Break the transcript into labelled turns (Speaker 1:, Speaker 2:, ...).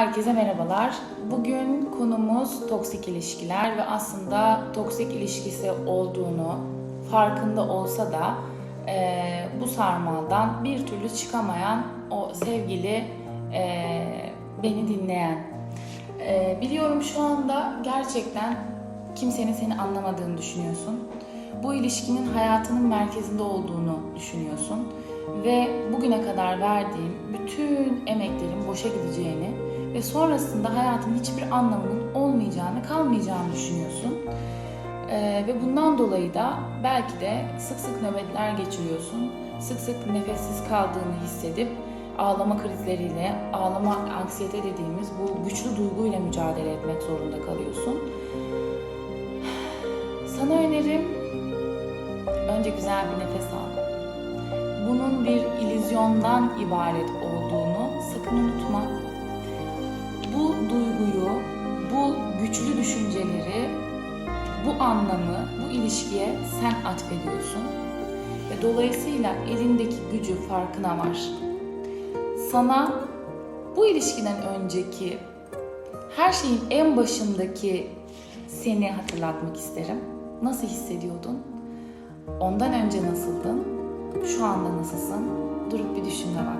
Speaker 1: Herkese merhabalar. Bugün konumuz toksik ilişkiler ve aslında toksik ilişkisi olduğunu farkında olsa da eee, bu sarmaldan bir türlü çıkamayan o sevgili eee, beni dinleyen. Eee, biliyorum şu anda gerçekten kimsenin seni anlamadığını düşünüyorsun. Bu ilişkinin hayatının merkezinde olduğunu düşünüyorsun ve bugüne kadar verdiğin bütün emeklerin boşa gideceğini ve sonrasında hayatın hiçbir anlamının olmayacağını, kalmayacağını düşünüyorsun. Ee, ve bundan dolayı da belki de sık sık nöbetler geçiriyorsun. Sık sık nefessiz kaldığını hissedip ağlama krizleriyle, ağlama anksiyete dediğimiz bu güçlü duyguyla mücadele etmek zorunda kalıyorsun. Sana önerim önce güzel bir nefes al. Bunun bir illüzyondan ibaret olduğunu bu anlamı, bu ilişkiye sen atfediyorsun. Ve dolayısıyla elindeki gücü farkına var. Sana bu ilişkiden önceki her şeyin en başındaki seni hatırlatmak isterim. Nasıl hissediyordun? Ondan önce nasıldın? Şu anda nasılsın? Durup bir düşünme vakti.